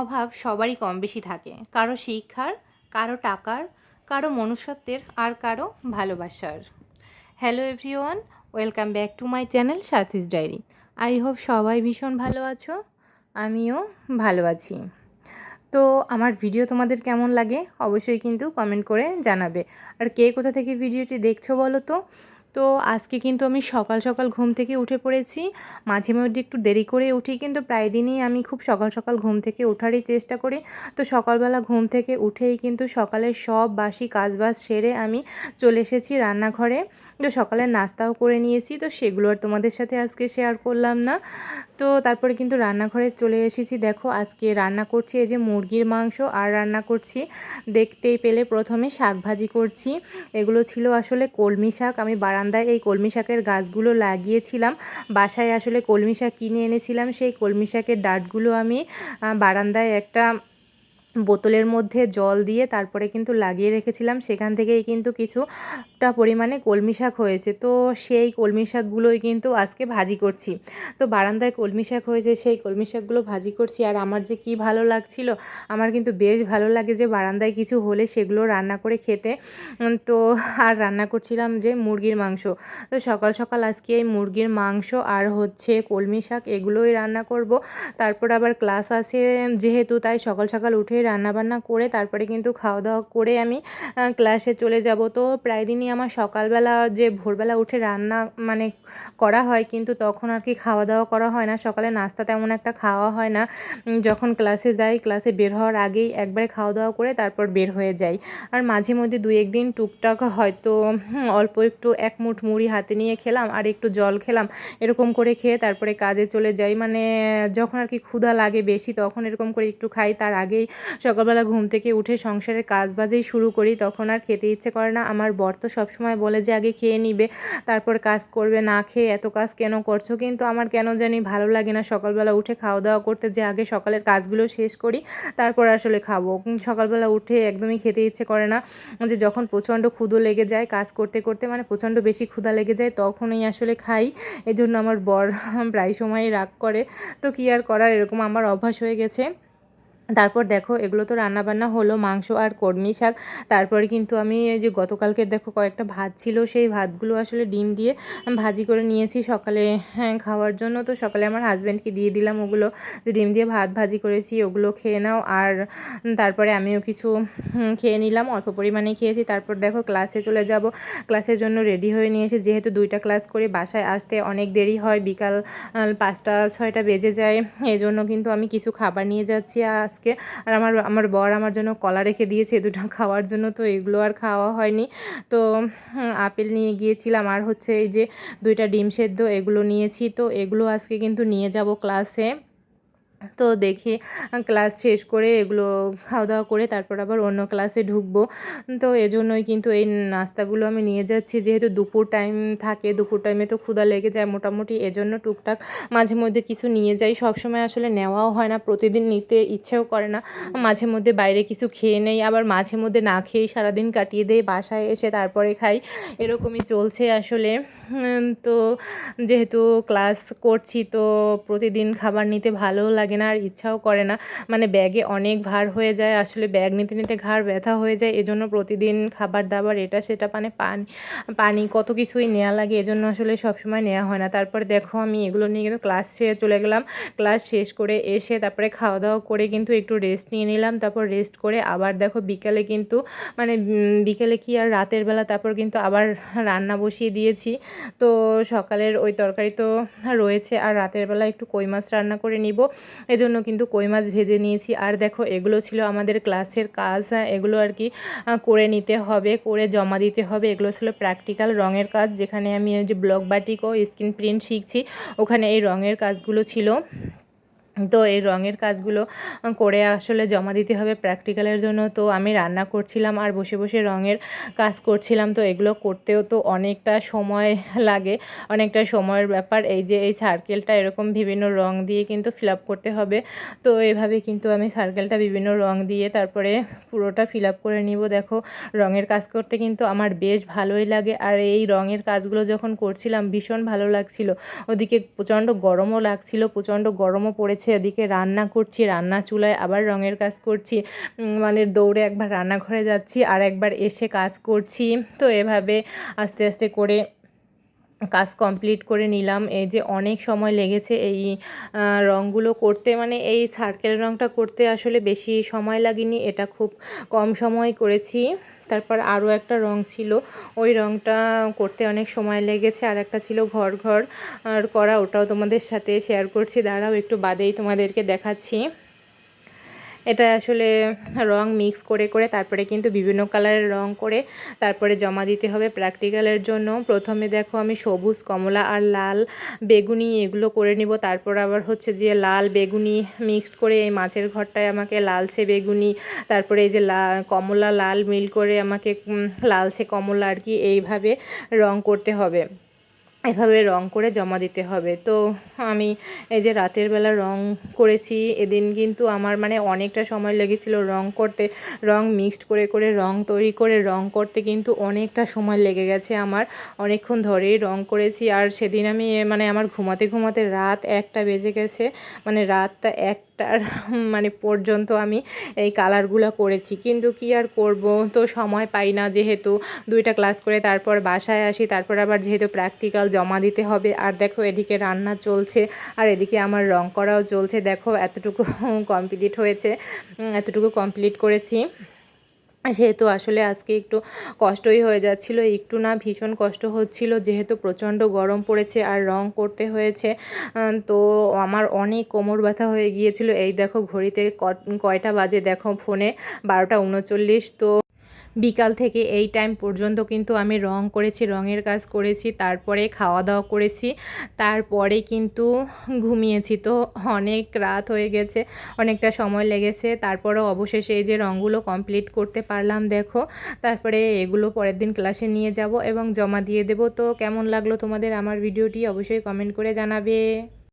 অভাব সবারই কম বেশি থাকে। কারও শিক্ষার, কারও টাকার, কারও মনুষ্যত্বের, আর কারও ভালোবাসার। Hello everyone welcome back to my channel Sathi's diary I hope সবাই ভীষণ ভালো আছো, আমিও ভালো আছি। তো আমার ভিডিও তোমাদের কেমন লাগে অবশ্যই কিন্তু কমেন্ট করে জানাবে। আর কে কোথা থেকে ভিডিওটি দেখছ বলো তো? তো আজকে কিন্তু আমি সকাল সকাল ঘুম থেকে উঠে পড়েছি। মাঝে মধ্যে একটু দেরি করে উঠি, কিন্তু প্রায় দিনই আমি খুব সকাল সকাল ঘুম থেকে ওঠারই চেষ্টা করি। তো সকালবেলা ঘুম থেকে উঠেই কিন্তু সকালের সব বাসি কাজবাজ সেরে আমি চলে এসেছি রান্নাঘরে। তো সকালের নাস্তাও করে নিয়েছি, তো সেগুলো আর তোমাদের সাথে আজকে শেয়ার করলাম না। তো তারপরে কিন্তু রান্নাঘরে চলে এসেছি। দেখো, আজকে রান্না করছি এই যে মুরগির মাংস, আর রান্না করছি দেখতেই পেলে প্রথমে শাক ভাজি করছি। এগুলো ছিল আসলে কলমি শাক। আমি বারান্দায় এই কলমি শাকের গাছগুলো লাগিয়েছিলাম। বাসায় আসলে কলমি শাক কিনে এনেছিলাম। সেই কলমি শাকের ডাটগুলো আমি বারান্দায় একটা বোতলের মধ্যে জল দিয়ে তারপরে কিন্তু লাগিয়ে রেখেছিলাম। সেখান থেকেই কিন্তু কিছুটা পরিমাণে কলমি শাক হয়েছে। তো সেই কলমি শাকগুলোই কিন্তু আজকে ভাজি করছি। তো বারান্দায় কলমি শাক হয়েছে, সেই কলমি শাকগুলো ভাজি করছি। আর আমার যে কি ভালো লাগছিল, আমার কিন্তু বেশ ভালো লাগে যে বারান্দায় কিছু হলে সেগুলো রান্না করে খেতে। তো আর রান্না করছিলাম যে মুরগির মাংস। তো সকাল সকাল আজকে এই মুরগির মাংস আর হচ্ছে কলমি শাক এগুলোই রান্না করব। তারপর আবার ক্লাস আছে যেহেতু, তাই সকাল সকাল উঠে রান্নাবান্না করে তারপরে কিন্তু খাওয়া দাওয়া করে আমি ক্লাসে চলে যাব। তো প্রায় দিনই আমার সকালবেলা যে ভোরবেলা উঠে রান্না মানে করা হয় কিন্তু তখন আর কি খাওয়া দাওয়া করা হয় না। সকালে নাস্তা তেমন একটা খাওয়া হয় না। যখন ক্লাসে যাই ক্লাসে বের হওয়ার আগেই একবারে খাওয়া দাওয়া করে তারপর বের হয়ে যাই। আর মাঝে মধ্যে দু একদিন টুকটাক হয়তো অল্প একটু এক মুঠ মুড়ি হাতে নিয়ে খেলাম আর একটু জল খেলাম। এরকম করে খেয়ে তারপরে কাজে চলে যাই। মানে যখন আর কি ক্ষুধা লাগে বেশি তখন এরকম করে একটু খাই। তার আগেই সকালবেলা ঘুম থেকে উঠে সংসারের কাজ বাজেই শুরু করি, তখন আর খেতে ইচ্ছে করে না। আমার বর তো সবসময় বলে যে, আগে খেয়ে নিবে, তারপর কাজ করবে, না খেয়ে এত কাজ কেন করছ? কিন্তু আমার কেন জানি ভালো লাগে না সকালবেলা উঠে খাওয়া দাওয়া করতে, যে আগে সকালের কাজগুলো শেষ করি, তারপর আসলে খাব। সকালবেলা উঠে একদমই খেতে ইচ্ছে করে না, যে যখন প্রচণ্ড ক্ষুদো লেগে যায় কাজ করতে করতে মানে প্রচণ্ড বেশি ক্ষুদা লেগে যায়, তখনই আসলে খাই। এজন্য আমার বর প্রায় সময় রাগ করে। তো কী আর করার? এরকম আমার অভ্যাস হয়ে গেছে। তারপর দেখো, এগুলো তো রান্নাবান্না হলো, মাংস আর কর্মি শাক। তারপরে কিন্তু আমি যে গতকালকের দেখো কয়েকটা ভাত ছিল, সেই ভাতগুলো আসলে ডিম দিয়ে ভাজি করে নিয়েছি সকালে হ্যাঁ খাওয়ার জন্য। তো সকালে আমার হাজব্যান্ডকে দিয়ে দিলাম ওগুলো ডিম দিয়ে ভাত ভাজি করেছি, ওগুলো খেয়ে নাও। আর তারপরে আমিও কিছু খেয়ে নিলাম, অল্প পরিমাণে খেয়েছি। তারপর দেখো ক্লাসে চলে যাব। ক্লাসের জন্য রেডি হয়ে নিয়েছি। যেহেতু দুইটা ক্লাস করে বাসায় আসতে অনেক দেরি হয়, বিকাল পাঁচটা, ছয়টা বেজে যায় এজন্য কিন্তু আমি কিছু খাবার নিয়ে যাচ্ছি আজকে আজকে। আর আমার আমার বর আমার জন্য কলা রেখে দিয়েছে দুটো খাওয়ার জন্য, তো এগুলো আর খাওয়া হয়নি। তো আপেল নিয়ে গিয়েছিলাম। আর হচ্ছে এই যে দুইটা ডিম সেদ্ধ এগুলো নিয়েছি। তো এগুলো আজকে কিন্তু নিয়ে যাব ক্লাসে তো দেখি ক্লাস শেষ করে এগুলো খাওয়া দাওয়া করে তারপর আবার অন্য ক্লাসে ঢুকবো। তো এজন্যই কিন্তু এই নাস্তাগুলো আমি নিয়ে যাচ্ছি। যেহেতু দুপুর টাইম থাকে, দুপুর টাইমে তো ক্ষুদা লেগে যায় মোটামুটি, এজন্য টুকটাক মাঝে মধ্যে কিছু নিয়ে যাই। সবসময় আসলে নেওয়াও হয় না, প্রতিদিন নিতে ইচ্ছেও করে না। মাঝে মধ্যে বাইরে কিছু খেয়ে নেই, আবার মাঝে মধ্যে না খেয়েই সারাদিন কাটিয়ে দেই, বাসায় এসে তারপরে খাই। এরকমই চলছে আসলে। তো যেহেতু ক্লাস করছি, তো প্রতিদিন খাবার নিতে ভালোও লাগে লাগে না আর ইচ্ছাও করে না। মানে ব্যাগে অনেক ভার হয়ে যায়, আসলে ব্যাগ নিতে নিতে ঘাড় ব্যথা হয়ে যায়, এজন্য প্রতিদিন খাবার দাবার এটা সেটা মানে পানি পানি কত কিছুই নেওয়া লাগে এজন্য আসলে সবসময় নেওয়া হয় না। তারপরে দেখো আমি এগুলো নিয়ে কিন্তু ক্লাস শেষে চলে গেলাম। ক্লাস শেষ করে এসে তারপরে খাওয়া দাওয়া করে কিন্তু একটু রেস্ট নিয়ে নিলাম, তারপর রেস্ট করে আবার দেখো বিকালে কিন্তু মানে বিকেলে কি আর রাতের বেলা তারপর কিন্তু আবার রান্না বসিয়ে দিয়েছি। তো সকালের ওই তরকারি তো রয়েছে, আর রাতের বেলা একটু কই মাছ রান্না করে নিব। এজন্য কিন্তু কই মাছ ভেজে নিয়েছি। আর দেখো, এগুলো ছিল আমাদের ক্লাসের কাজ এগুলো আর কি করে নিতে হবে, করে জমা দিতে হবে। এগুলো ছিল প্র্যাকটিক্যাল রঙের কাজ, যেখানে আমি ওই যে ব্লক বাটিক ও স্ক্রিন প্রিন্ট শিখছি, ওখানে এই রঙের কাজগুলো ছিল। তো এই রঙের কাজগুলো করে আসলে জমা দিতে হবে প্র্যাকটিক্যালের জন্য। তো আমি রান্না করছিলাম আর বসে বসে রঙের কাজ করছিলাম। তো এগুলো করতেও তো অনেকটা সময় লাগে, অনেকটা সময়ের ব্যাপার। এই যে এই সার্কেলটা এরকম বিভিন্ন রং দিয়ে কিন্তু ফিল করতে হবে। তো এভাবে কিন্তু আমি সার্কেলটা বিভিন্ন রং দিয়ে তারপরে পুরোটা ফিল করে নিব। দেখো, রঙের কাজ করতে কিন্তু আমার বেশ ভালোই লাগে। আর এই রঙের কাজগুলো যখন করছিলাম, ভীষণ ভালো লাগছিল। ওদিকে প্রচণ্ড গরমও লাগছিল, প্রচণ্ড গরমও পড়েছে। লেগেছে এদিকে রান্না করছি, রান্না চুলায় আবার রঙের কাজ করছি মানে দৌড়ে একবার রান্নাঘরে যাচ্ছি আর একবার এসে কাজ করছি। তো এভাবে আস্তে আস্তে করে কাজ কমপ্লিট করে নিলাম। এই যে অনেক সময় লেগেছে এই রঙগুলো করতে। মানে এই সার্কেল রঙটা করতে আসলে বেশি সময় লাগেনি। এটা খুব কম সময় করেছি। তারপর আরও একটা রং ছিল। ওই রংটা করতে অনেক সময় লেগেছে। আর একটা ছিল ঘর ঘর। করা ওটাও তোমাদের সাথে শেয়ার করছি। দাঁড়াও, একটু বাদেই তোমাদেরকে দেখাচ্ছি। এটা আসলে রং মিক্স করে করে তারপরে কিন্তু বিভিন্ন কালারের রং করে তারপরে জমা দিতে হবে প্র্যাকটিক্যালের জন্য। প্রথমে দেখো আমি সবুজ, কমলা আর লাল বেগুনি এগুলো করে নিব। তারপর আবার হচ্ছে যে লাল বেগুনি মিক্সড করে এই মাছের ঘরটায় আমাকে লালচে বেগুনি, তারপরে এই যে কমলা লাল মিল করে আমাকে লালচে কমলা আর কি এইভাবে রং করতে হবে। এভাবে রং করে জমা দিতে হবে। তো আমি এই যে রাতের বেলা রং করেছি, এদিন কিন্তু আমার মানে অনেকটা সময় লেগেছিল রং করতে, রং মিক্সড করে করে, রং তৈরি করে, রং করতে কিন্তু অনেকটা সময় লেগে গেছে আমার। অনেকক্ষণ ধরেই রং করেছি, আর সেদিন আমি মানে আমার ঘুমাতে ঘুমাতে রাত একটা বেজে গেছে মানে রাতটা একটার মানে পর্যন্ত আমি এই কালারগুলো করেছি। কিন্তু কি আর করব? তো সময় পাই না যেহেতু দুইটা ক্লাস করে তারপর বাসায় আসি, তারপর আবার যেহেতু প্র্যাকটিক্যাল জমা দিতে হবে। আর দেখো এদিকে রান্না চলছে, আর এদিকে আমার রং করাও চলছে। দেখো এতটুকু কমপ্লিট হয়েছে এতটুকু কমপ্লিট করেছি। সেহেতু আসলে আজকে একটু কষ্টই হয়ে যাচ্ছিল, একটু না ভীষণ কষ্ট হচ্ছিল, যেহেতু প্রচণ্ড গরম পড়েছে আর রং করতে হয়েছে তো আমার অনেক কোমর ব্যথা হয়ে গিয়েছিল। এই দেখো ঘড়িতে কয়টা বাজে দেখো ফোনে, বারোটা উনচল্লিশ, তো বিকাল থেকে এই টাইম পর্যন্ত কিন্তু আমি রং করেছি, রঙের কাজ করেছি, তারপরে খাওয়া দাওয়া করেছি, তারপরে কিন্তু ঘুমিয়েছি। তো অনেক রাত হয়ে গেছে, অনেকটা সময় লেগেছে, তারপরেও অবশেষে এই যে রঙগুলো কমপ্লিট করতে পারলাম, দেখো। তারপরে এগুলো পরের দিন ক্লাসে নিয়ে যাব এবং জমা দিয়ে দেব। তো কেমন লাগল তোমাদের আমার ভিডিওটি অবশ্যই কমেন্ট করে জানাবে।